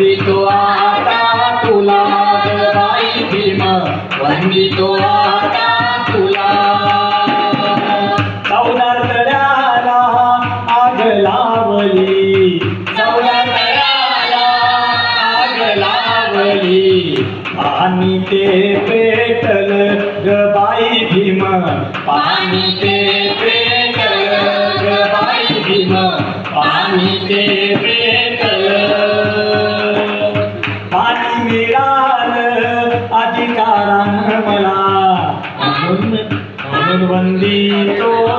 वंदितो आता तुला ग बाई भीम वंदितो आता अधिकारानं मला म्हणून म्हणून वंदितो.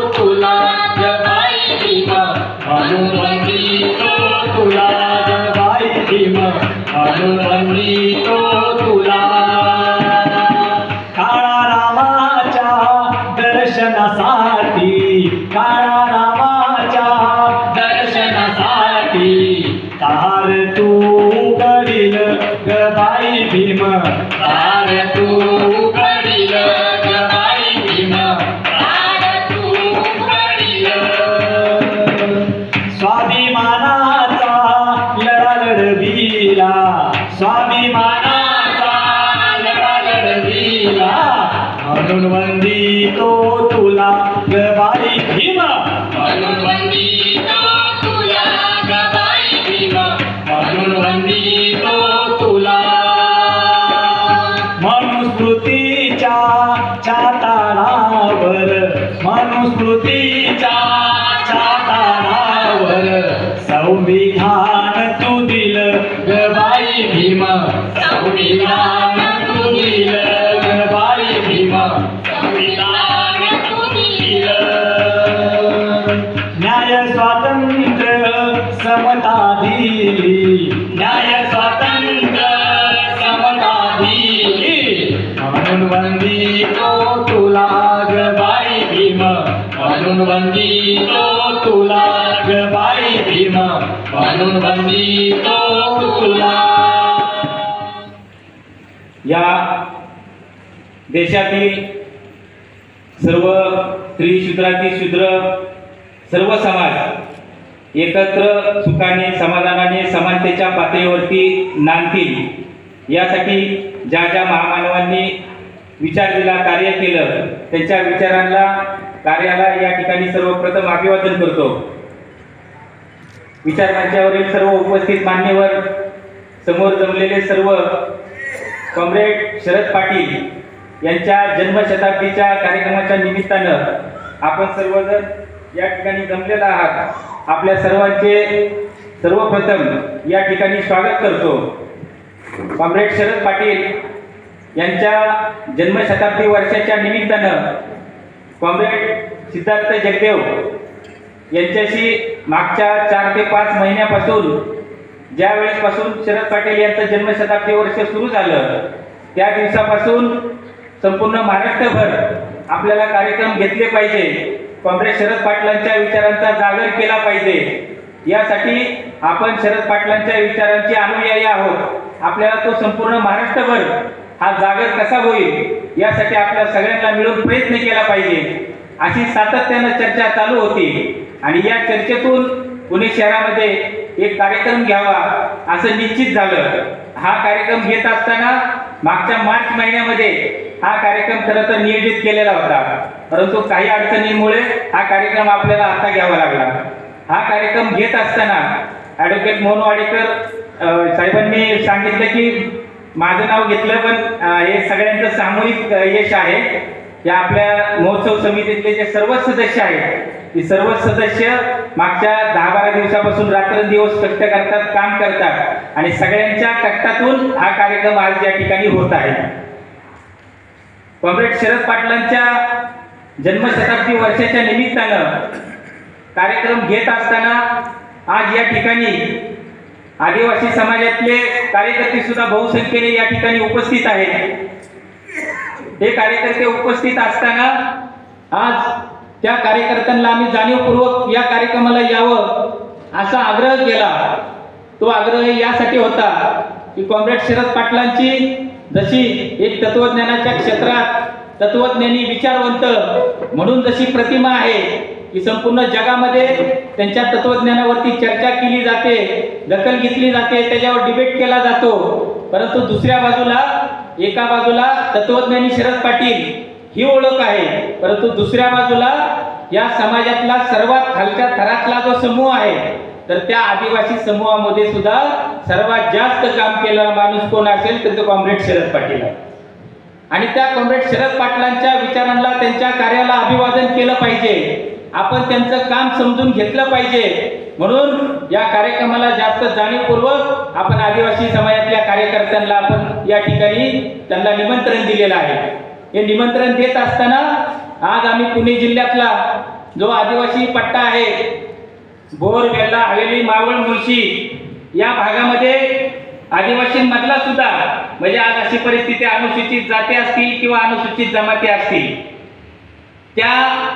संविधान तू दिल ग बाई भीम. संविधान देशातील सर्व स्त्री शूद्राती शूद्र सर्व समाज एकत्र सुखाने समाधानाने समानतेच्या पातळीवरती नांदतील. यासाठी ज्या ज्या महामानवांनी विचार दिला कार्य केलं त्यांच्या विचारांना कार्याला या ठिकाणी सर्वप्रथम अभिवादन करतो. विचार मंचावरील सर्व उपस्थित मान्यवर समोर जमलेले सर्व कॉम्रेड शरद पाटील यांच्या जन्मशताब्दीच्या कार्यक्रमाच्या निमित्तानं आपण सर्वजण या ठिकाणी जमलेला आहात. आपल्या सर्वांचे सर्वप्रथम या ठिकाणी स्वागत करतो. कॉम्रेड शरद पाटील यांच्या जन्मशताब्दी वर्षाच्या निमित्तानं कॉम्रेड सिद्धार्थ जगदेव यांच्याशी मागच्या चार ते पाच महिन्यापासून ज्या वेळेसपासून शरद पाटील यांचं जन्मशताब्दी वर्ष सुरू झालं त्या दिवसापासून संपूर्ण महाराष्ट्रभर आपल्याला कार्यक्रम घेतले पाहिजे. काँग्रेस शरद पाटलांच्या विचारांचा जागर केला पाहिजे. यासाठी आपण शरद पाटलांच्या विचारांचे अनुयायी आहोत. आपल्याला तो संपूर्ण महाराष्ट्रभर हा जागर कसा होईल यासाठी आपल्या सगळ्यांना मिळून प्रयत्न केला पाहिजे. अशी सातत्यानं चर्चा चालू होती. आणि या चर्चेतून पुणे शहरामध्ये एक कार्यक्रम घ्यावा असं निश्चित झालं. हा कार्यक्रम घेत असताना मागच्या मार्च महिन्यामध्ये हा कार्यक्रम खरं तर नियोजित केलेला होता. परंतु काही अडचणींमुळे हा कार्यक्रम आपल्याला आता घ्यावा लागला. हा कार्यक्रम घेत असताना ॲडव्होकेट मोहन वाडेकर साहेबांनी सांगितलं की माझं नाव घेतलं पण हे सगळ्यांचं सामूहिक यश आहे. या आपल्या महोत्सव समितीतले जे सर्व सदस्य आहेत ते सर्व सदस्य मागच्या दहा बारा दिवसापासून रात्रंदिवस कष्ट करतात काम करतात. आणि सगळ्यांच्या कष्टातून हा कार्यक्रम आज या ठिकाणी होत आहे. कॉम्रेड शरद पाटलांच्या जन्मशताब्दी वर्षाच्या निमित्तानं कार्यक्रम घेत असताना आज या ठिकाणी आदिवासी समाजातले कार्यकर्ते सुद्धा बहुसंख्येने या ठिकाणी उपस्थित आहेत. हे कार्यकर्ते उपस्थित असताना आज त्या कार्यकर्त्यांना आम्ही जाणीवपूर्वक या कार्यक्रमाला यावं असा आग्रह केला. तो आग्रह यासाठी होता की कॉम्रेड शरद पाटलांची जशी एक तत्वज्ञानाच्या क्षेत्रात तत्वज्ञानी विचारवंत म्हणून जशी प्रतिमा आहे की संपूर्ण जगामध्ये त्यांच्या तत्वज्ञानावरती चर्चा केली जाते दखल घेतली जाते त्याच्यावर डिबेट केला जातो. परंतु दुसऱ्या बाजूला एका बाजूला तत्वज्ञानी शरद पाटील ही ओळख आहे. परंतु दुसऱ्या बाजूला या समाजातला सर्वात खालच्या थरातला जो समूह आहे तर त्या आदिवासी समूहामध्ये सुद्धा सर्वात जास्त काम केलेला माणूस कोण असेल तर तो कॉम्रेड शरद पाटील आहे. आणि त्या कॉम्रेड शरद पाटलांच्या विचारांना त्यांच्या कार्याला अभिवादन केलं पाहिजे. आपण त्यांचं काम समजून घेतलं पाहिजे. म्हणून या कार्यक्रमाला जास्त जाणीवपूर्वक आपण आदिवासी समाजातल्या कार्यकर्त्यांना आपण या ठिकाणी त्यांना निमंत्रण दिलेलं आहे. हे निमंत्रण देत असताना आज आम्ही पुणे जिल्ह्यातला जो आदिवासी पट्टा आहे बोर वेल्ला हवेली मावळ मुळशी या भागामध्ये आदिवासींमधला सुद्धा म्हणजे आज अशी परिस्थिती अनुसूचित जाती असतील किंवा अनुसूचित जमाती असतील त्या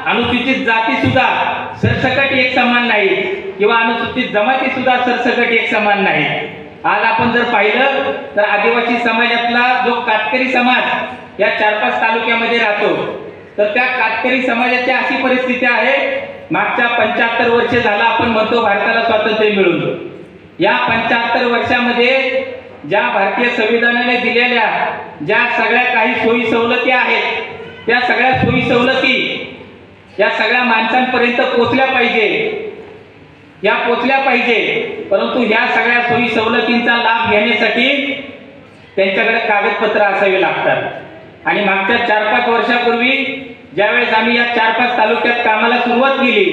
अनुसूचित जाती सुद्धा सरसकट एक समान नाही किंवा अनुसूचित जमाती सुद्धा सरसकट एक समान नाही आज आपण जर पाहिलं तर आदिवासी समाजातला जो कातकरी समाज या चार पाच तालुक्यामध्ये राहतो तर त्या कातकरी समाजाची अशी परिस्थिती आहे मागच्या पंच्याहत्तर वर्ष झाला आपण म्हणतो भारताला स्वातंत्र्य मिळून. या पंच्याहत्तर वर्षामध्ये ज्या भारतीय संविधानाने दिलेल्या ज्या सगळ्या काही सोयी सवलती आहेत त्या सगळ्या सोयी सवलती या सगळ्या माणसांपर्यंत पोचल्या पाहिजे. या पोचल्या पाहिजे. परंतु या सगळ्या सोयी सवलतींचा लाभ घेण्यासाठी त्यांच्याकडे कागदपत्र असावी लागतात. आणि मागच्या चार पाच वर्षापूर्वी ज्यावेळेस आम्ही या चार पाच तालुक्यात कामाला सुरुवात केली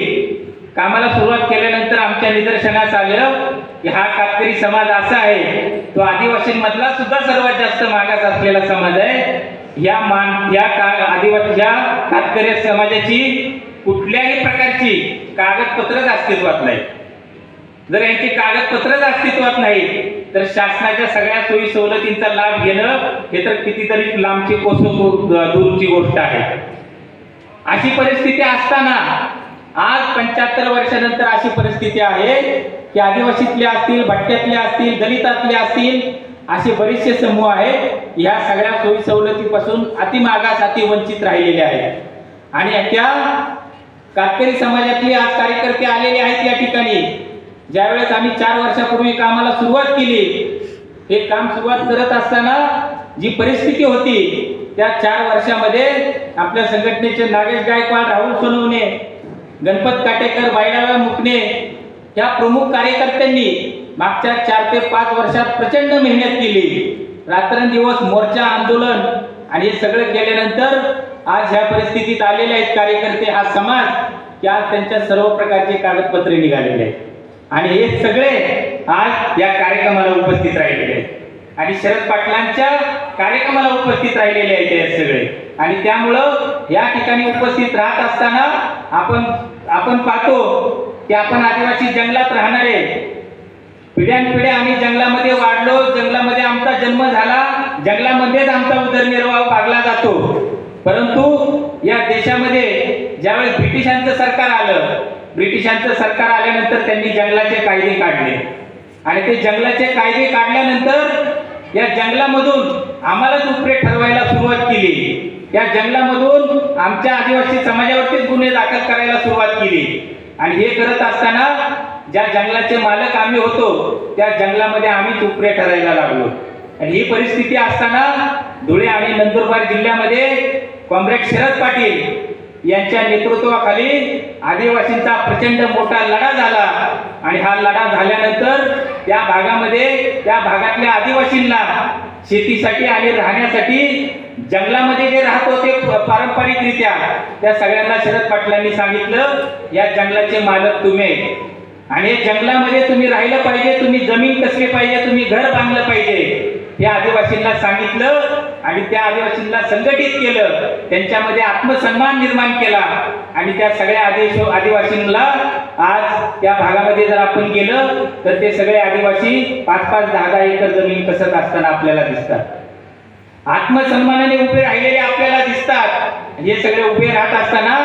कामाला सुरुवात केल्यानंतर आमच्या निदर्शनास आलं की हा कातकरी समाज असा आहे तो आदिवासींमधला सुद्धा सर्वात जास्त मागास असलेला समाज आहे. या मान या का आदिवासी या कातकरी समाजाची कुठल्याही प्रकारची कागदपत्रच अस्तित्वात नाही जर यांची कागदपत्रच अस्तित्वात नाही तर शासनाच्या सगळ्या सोयी सवलतींचा लाभ घेणं हे तर कितीतरी लांबची कोसो दूरची गोष्ट आहे. अशी परिस्थिती असताना आज पंच्याहत्तर वर्षानंतर अशी परिस्थिती आहे की आदिवासीतले असतील भट्ट्यातले असतील दलितातले असतील असे बरेचसे समूह आहेत या सगळ्या सोयी सवलतीपासून अतिमागास अति वंचित राहिलेले आहेत. आणि त्या कातकरी समाजातले आज कार्यकर्ते आलेले आहेत या ठिकाणी. ज्यावेळेस आम्ही चार वर्षापूर्वी कामाला सुरुवात केली हे काम सुरुवात करत असताना जी परिस्थिती होती त्या चार वर्षामध्ये आपल्या संघटनेचे नागेश गायकवाड राहुल सोनवणे गणपत काटेकर बायडावा मुकणे या प्रमुख कार्यकर्त्यांनी मागच्या चार ते पाच वर्षात प्रचंड मेहनत केली. रात्रंदिवस मोर्चा आंदोलन आणि हे सगळं केल्यानंतर आज ह्या परिस्थितीत आलेले आहेत कार्यकर्ते हा समाज की आज त्यांच्या सर्व प्रकारचे कागदपत्रे निघालेले आहेत. आणि हे सगळे आज या कार्यक्रमाला उपस्थित राहिलेले आहेत. आणि शरद पाटलांच्या कार्यक्रमाला उपस्थित राहिलेले आहेत हे सगळे. आणि त्यामुळं या ठिकाणी उपस्थित राहत असताना आपण आपण पाहतो की आपण आदिवासी जंगलात राहणारे पिढ्यानपिढ्या आम्ही जंगलामध्ये वाढलो जंगलामध्ये आमचा जन्म झाला जंगलामध्येच आमचा उदरनिर्वाह पागला जातो. परंतु या देशामध्ये ज्यावेळेस ब्रिटिशांचं सरकार आलं ब्रिटिशांचं सरकार आल्यानंतर त्यांनी जंगलाचे कायदे काढले. आणि ते जंगलाचे कायदे काढल्यानंतर या जंगलामधून आम्हालाच उपरे ठरवायला सुरुवात केली. या जंगलामधून आमच्या आदिवासी समाजावरतीच गुन्हे दाखल करायला सुरुवात केली. आणि हे करत असताना ज्या जंगलाचे मालक आम्ही होतो त्या जंगलामध्ये आम्ही चुपरे ठरायला लागलो. आणि ही परिस्थिती असताना धुळे आणि नंदुरबार जिल्ह्यामध्ये कॉम्रेड शरद पाटील यांच्या नेतृत्वाखाली आदिवासींचा प्रचंड मोठा लढा झाला. आणि हा लढा झाल्यानंतर त्या भागामध्ये त्या भागातल्या आदिवासींना शेतीसाठी आणि राहण्यासाठी जंगलामध्ये जे राहत होते पारंपरिकरित्या त्या सगळ्यांना शरद पाटलांनी सांगितलं या जंगलाचे मालक तुम्ही आणि जंगलामध्ये तुम्ही राहिलं पाहिजे तुम्ही जमीन कसली पाहिजे तुम्ही घर बांधलं पाहिजे हे आदिवासींना सांगितलं. आणि त्या आदिवासींना संघटित केलं त्यांच्यामध्ये आत्मसन्मान निर्माण केला. आणि त्या सगळ्या आदिश आदिवासींना आज त्या भागामध्ये जर आपण गेलं तर ते सगळे आदिवासी पाच पाच दहा दहा एकर जमीन कसत असताना आपल्याला दिसतात. आत्मसन्मानाने उभे राहिलेले आपल्याला दिसतात. हे सगळे उभे राहत असताना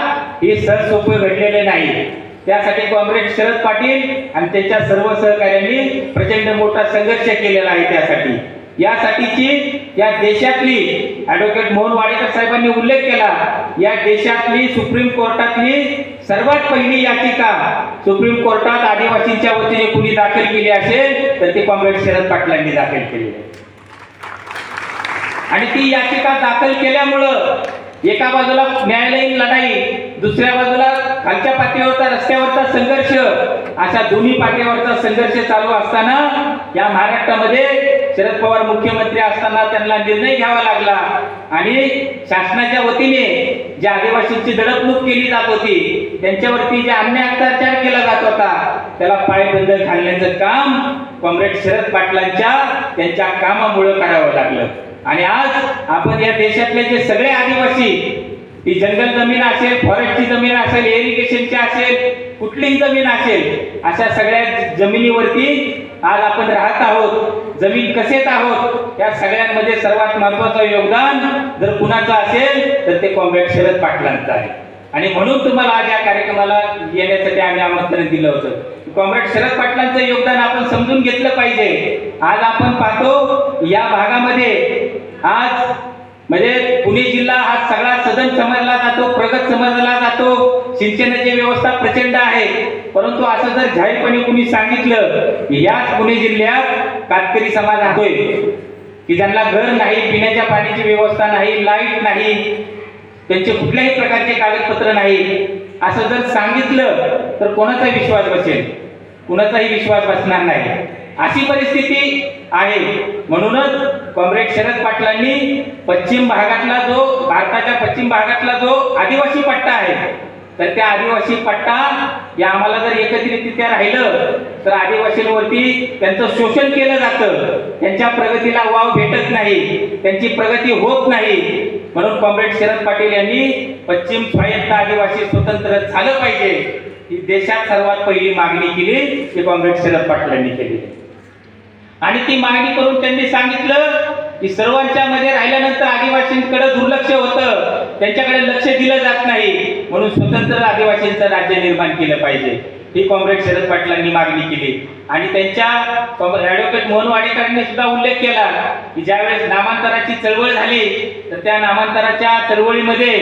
हे सहज सोपे घडलेले नाही. त्यासाठी कॉम्रेड शरद पाटील आणि त्यांच्या सर्व सहकार्यांनी प्रचंड मोठा संघर्ष केलेला आहे त्यासाठी. यासाठीची या देशातली ॲडव्होकेट मोहन वाडेकर साहेबांनी उल्लेख केला या देशातली सुप्रीम कोर्टातली सर्वात पहिली याचिका सुप्रीम कोर्टात आदिवासींच्या वतीने कुणी दाखल केली असेल तर ती कॉम्रेड शरद पाटलांनी दाखल केली. आणि ती याचिका दाखल केल्यामुळं एका बाजूला न्यायालयीन लढाई दुसऱ्या बाजूला खालच्या पातळीवरचा रस्त्यावरचा संघर्ष अशा दोन्ही पातळीवरचा संघर्ष चालू असताना या महाराष्ट्रामध्ये शरद पवार मुख्यमंत्री असताना त्यांना निर्णय घ्यावा लागला. आणि शासनाच्या वतीने ज्या आदिवासींची दडपणूक केली जात होती त्यांच्यावरती जे अन्य अत्याचार केला जात होता त्याला पायबंद घालण्याचं काम कॉम्रेड शरद पाटलांच्या त्यांच्या कामामुळे करावं लागलं. आणि आज आपण या देशातले जे सगळे आदिवासी ती जंगल जमीन असेल फॉरेस्टची जमीन असेल इरिगेशनची असेल कुठलीही जमीन असेल अशा सगळ्या जमिनीवरती आज आपण राहत आहोत जमीन कसेत आहोत या सगळ्यांमध्ये सर्वात महत्वाचं योगदान जर कुणाचं असेल तर ते कॉम्रेड शरद पाटलांचं आहे. आणि म्हणून तुम्हाला आज या कार्यक्रमाला येण्यासाठी आम्ही आमंत्रण दिलं होतं. कॉम्रेड शरद पाटलांचं योगदान आपण समजून घेतलं पाहिजे. आज आपण पाहतो या भागामध्ये आज म्हणजे पुणे जिल्हा हा सगळा सदन समजला जातो प्रगत समजला जातो. सिंचनाची व्यवस्था प्रचंड आहे. परंतु असं जर जाहीरपणे कुणी सांगितलं की याच पुणे जिल्ह्यात कातकरी समाज आहे की ज्यांना घर नाही पिण्याच्या पाण्याची व्यवस्था नाही लाइट नाही त्यांचे कुठल्याही प्रकारचे कागदपत्र नाही असं जर सांगितलं तर कोणाचा विश्वास बसेल? कुणाचाही विश्वास बसणार नाही. अशी परिस्थिती आहे. म्हणूनच कॉम्रेड शरद पाटलांनी पश्चिम भागातला जो भारताच्या पश्चिम भागातला जो आदिवासी पट्टा आहे तर त्या आदिवासी पट्टा या आम्हाला जर एकत्रितरित्या राहिलं तर आदिवासींवरती त्यांचं शोषण केलं जातं. त्यांच्या प्रगतीला वाव भेटत नाही त्यांची प्रगती होत नाही. म्हणून कॉम्रेड शरद पाटील यांनी पश्चिम स्वायत्त आदिवासी स्वतंत्र झालं पाहिजे. ही देशात सर्वात पहिली मागणी केली ती कॉम्रेड शरद पाटलांनी केली. आणि ती मागणी करून त्यांनी सांगितलं की सर्वांच्या मध्ये राहिल्यानंतर आदिवासींकडे दुर्लक्ष होतं. त्यांच्याकडे लक्ष दिलं जात नाही. म्हणून स्वतंत्र आदिवासींचं राज्य निर्माण केलं पाहिजे. ही कॉम्रेड शरद पाटलांनी मागणी केली. आणि त्यांच्या ॲडव्होकेट मोहन वाडेकरांनी सुद्धा उल्लेख केला की ज्यावेळेस नामांतराची चळवळ झाली तर त्या नामांतराच्या चळवळीमध्ये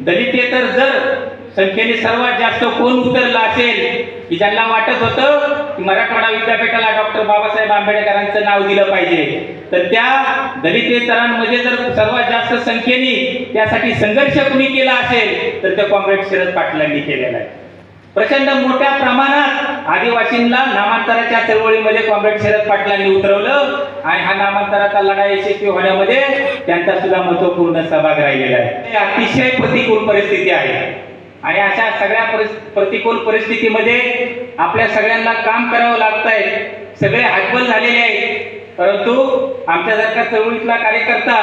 दलितेतर जर संख्येने सर्वात जास्त कोण उतरलं असेल की ज्यांना वाटत होतं की मराठवाडा विद्यापीठाला डॉक्टर बाबासाहेब आंबेडकरांचं नाव दिलं पाहिजे. तर त्या दलितेतरांमध्ये जर सर्वात जास्त संख्येने त्यासाठी संघर्ष कुणी केला असेल तर ते काँग्रेस शरद पाटलांनी केलेला आहे. प्रचंड मोठ्या प्रमाणात आदिवासींना नामांतराच्या चळवळीमध्ये कॉम्रेड शरद पाटलांनी उतरवलं आणि हा नामांतराचा लढा यशस्वी होण्यामध्ये त्यांचा सुद्धा महत्त्वपूर्ण सहभाग राहिलेला आहे. अतिशय प्रतिकूल परिस्थिती आहे. आणि अशा सगळ्या प्रतिकूल परिस्थितीमध्ये आपल्या सगळ्यांना काम करावं लागत आहे सगळे हातबल झालेले आहेत. परंतु आमच्यासारखा चळवळीतला कार्यकर्ता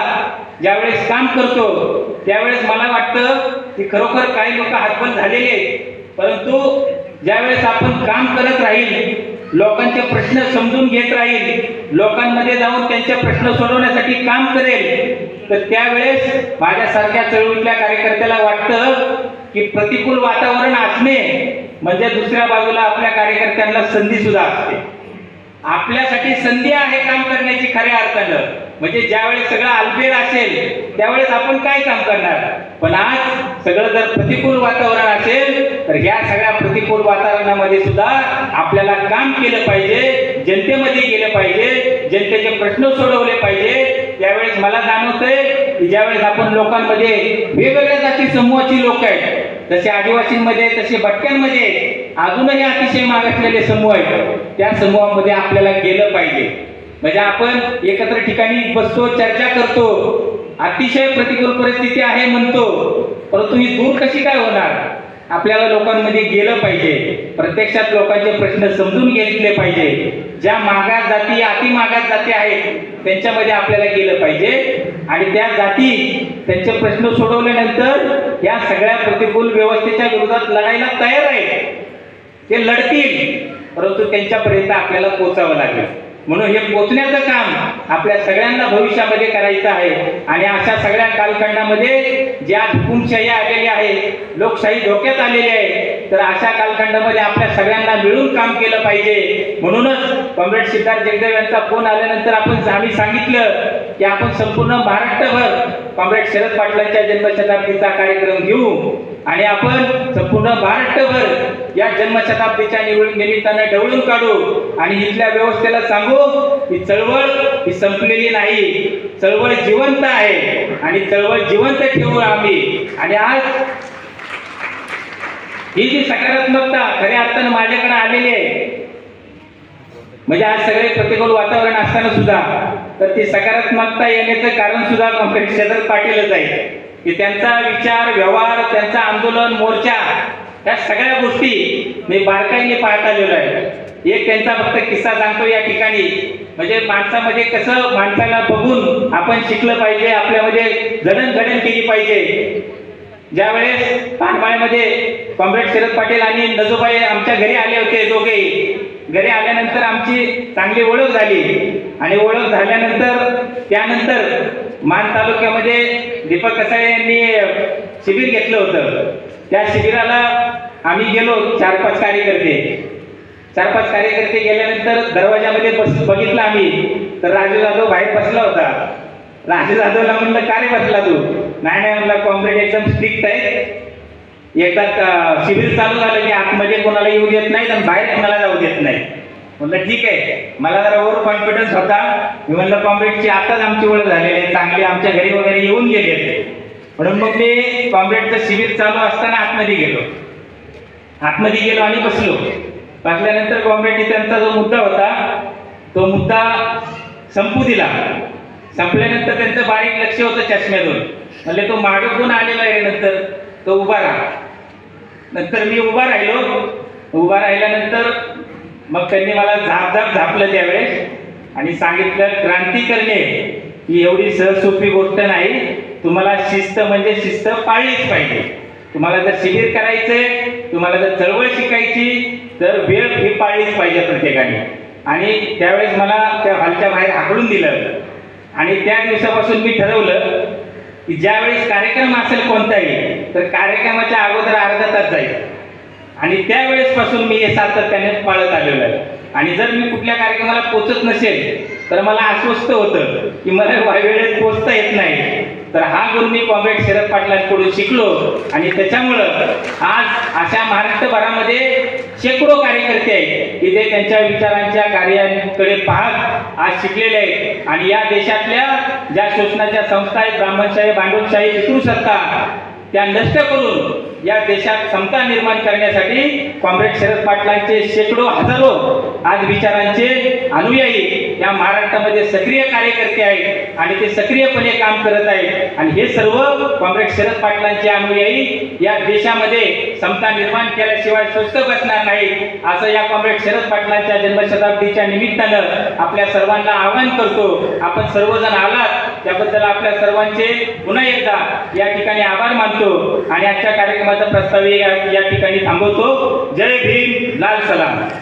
ज्यावेळेस काम करतो त्यावेळेस मला वाटतं की खरोखर काही लोक हातबल झालेले आहेत. परंतु ज्यावेळेस आपण काम करत राहील लोकांचे प्रश्न समजून घेत राहील लोकांमध्ये जाऊन त्यांचे प्रश्न सोडवण्यासाठी काम करेल तर त्यावेळेस माझ्यासारख्या चळवळीतल्या कार्यकर्त्याला वाटतं की प्रतिकूल वातावरण असणे म्हणजे दुसऱ्या बाजूला आपल्या कार्यकर्त्यांना संधी सुद्धा असते. आपल्यासाठी संधी आहे काम करण्याची खऱ्या अर्थानं. म्हणजे ज्यावेळेस सगळं आलबेल असेल त्यावेळेस आपण काय काम करणार? पण आज सगळं जर प्रतिकूल वातावरण असेल तर ह्या सगळ्या प्रतिकूल वातावरणामध्ये सुद्धा आपल्याला काम केलं पाहिजे जनतेमध्ये गेलं पाहिजे जनतेचे प्रश्न सोडवले पाहिजे. त्यावेळेस मला जाणवतंय की ज्यावेळेस आपण लोकांमध्ये वेगवेगळ्या जाती समूहाची लोक आहेत जसे आदिवासींमध्ये तसे भटक्यांमध्ये अजूनही अतिशय मागासलेले समूह आहेत. त्या समूहामध्ये आपल्याला गेलं पाहिजे. म्हणजे आपण एकत्र ठिकाणी बसतो चर्चा करतो. अतिशय प्रतिकूल परिस्थिती आहे म्हणतो. परंतु ही दूर कशी काय होणार? आपल्याला लोकांमध्ये गेलं पाहिजे. प्रत्यक्षात लोकांचे प्रश्न समजून घेतले पाहिजे. ज्या मागास जाती अति मागास जाती आहेत त्यांच्यामध्ये आपल्याला गेलं पाहिजे. आणि त्या जाती त्यांचे प्रश्न सोडवल्यानंतर या सगळ्या प्रतिकूल व्यवस्थेच्या विरोधात लढायला तयार आहेत. ते लढतील परंतु त्यांच्यापर्यंत आपल्याला पोचावं लागेल. म्हणून हे पोचण्याचं काम आपल्या सगळ्यांना भविष्यामध्ये करायचं आहे. आणि अशा सगळ्या कालखंडामध्ये ज्या हुकुमशाही आलेली आहे लोकशाही धोक्यात आलेली आहे तर अशा कालखंडामध्ये आपल्या सगळ्यांना मिळून काम केलं पाहिजे. म्हणूनच कॉम्रेड सिद्धार्थ जगदेव यांचा फोन आल्यानंतर आपण आम्ही सांगितलं की आपण संपूर्ण महाराष्ट्रभर कॉम्रेड शरद पाटलांच्या जन्मशताब्दीचा कार्यक्रम घेऊ. आणि आपण संपूर्ण महाराष्ट्रभर या जन्मशताब्दीच्या निवडून निमित्तानं ढवळून काढू आणि इथल्या व्यवस्थेला सांगू ही चळवळ ही संपलेली नाही. चळवळ जिवंत आहे आणि चळवळ जिवंत ठेवू आम्ही. आणि आज ही जी सकारात्मकता खऱ्या अर्थानं माझ्याकडे आलेली आहे म्हणजे आज सगळे प्रतिकूल वातावरण असताना सुद्धा तर ती सकारात्मकता येण्याचं कारण सुद्धा कॉम्रेड शरद पाटीलच आहे. की त्यांचा विचार व्यवहार त्यांचा आंदोलन मोर्चा या सगळ्या गोष्टी मी बारकाईने पाहत आलेलो आहे. एक त्यांचा फक्त किस्सा सांगतो या ठिकाणी. म्हणजे माणसामध्ये कसं माणसाला बघून आपण शिकलं पाहिजे आपल्यामध्ये जडणघडण केली पाहिजे. ज्यावेळेस पानमाळ्यामध्ये कॉम्रेड शरद पाटील आणि नजोबाई आमच्या घरी आले होते दोघे. घरी आल्यानंतर आमची चांगली ओळख झाली. आणि ओळख झाल्यानंतर त्यानंतर मान तालुक्यामध्ये दीपक कसाळे यांनी शिबिर घेतलं होतं. त्या शिबिराला आम्ही गेलो चार पाच कार्यकर्ते. चार पाच कार्यकर्ते गेल्यानंतर दरवाजामध्ये बस बघितलं आम्ही. तर राजू जाधव बाहेर बसला होता. राजू जाधवला म्हणलं का रे बसला तू? नाही नाही म्हणलं कॉम्रेड एकदम स्ट्रिक्ट आहे. एकदा शिबिर चालू झालं की आतमध्ये कोणाला येऊ देत नाही आणि बाहेर कोणाला जाऊ देत नाही म्हणलं ठीक आहे. मला जरा ओव्हर कॉन्फिडन्स होता. मी म्हणलं कॉम्रेडची आताच आमची ओळख झालेली आहे. चांगली आमच्या घरी वगैरे येऊन गेले म्हणून मग मी कॉम्रेडचं शिबिर चालू असताना आतमध्ये गेलो. आतमध्ये गेलो आणि बसलो. बसल्यानंतर कॉम्रेडने त्यांचा जो मुद्दा होता तो मुद्दा संपू दिला. संपल्यानंतर त्यांचं बारीक लक्ष होतं चष्म्यातून. म्हणजे तो मागं कोण आलेला आहे नंतर? तो उभा राहा. नंतर मी उभा राहिलो. उभा राहिल्यानंतर मग त्यांनी मला झाप झाप झापलं त्यावेळेस आणि सांगितलं क्रांती करणे ही एवढी सहसोपी गोष्ट नाही. तुम्हाला शिस्त म्हणजे शिस्त पाळलीच पाहिजे. तुम्हाला जर शिबिर करायचंय तुम्हाला जर चळवळ शिकायची तर वेळ ही पाळलीच पाहिजे प्रत्येकाने. आणि त्यावेळेस मला त्या हॉलच्या बाहेर हाकडून दिलं. आणि त्या दिवसापासून मी ठरवलं की ज्यावेळेस कार्यक्रम असेल कोणताही तर कार्यक्रमाच्या अगोदर अर्धा तास जाईल. आणि त्यावेळेसपासून मी हे सातत्याने पाळत आलेलो आहे. आणि जर मी कुठल्या कार्यक्रमाला पोचत नसेल तर मला अस्वस्थ होतं की मला वेळेत पोचता येत नाही. तर हा गुण मी कॉम्रेड शरद पाटलांकडून शिकलो आणि त्याच्यामुळं आज अशा महाराष्ट्रभरामध्ये शेकडो कार्यकर्ते आहेत की ते त्यांच्या विचारांच्या कार्याकडे पाहत आज शिकलेले आहेत. आणि या देशातल्या ज्या शोषणाच्या संस्था आहेत ब्राह्मणशाही भांडवलशाही पितृसत्ता त्या नष्ट करून या देशात समता निर्माण करण्यासाठी कॉम्रेड शरद पाटलांचे शेकडो हजारो आज विचारांचे अनुयायी या महाराष्ट्रामध्ये सक्रिय कार्यकर्ते आहेत आणि ते सक्रियपणे काम करत आहेत. आणि हे सर्व कॉम्रेड शरद पाटलांचे अनुयायी या देशामध्ये समता निर्माण केल्याशिवाय स्वस्थ बसणार नाही असं या कॉम्रेड शरद पाटलांच्या जन्मशताब्दीच्या निमित्तानं आपल्या सर्वांना आवाहन करतो. आपण सर्वजण आलात. त्याबद्दल आपल्या सर्वांचे पुन्हा एकदा या ठिकाणी आभार मानतो आणि आजच्या कार्यक्रमाचा प्रस्ताव या या ठिकाणी थांबवतो. जय भीम लाल सलाम.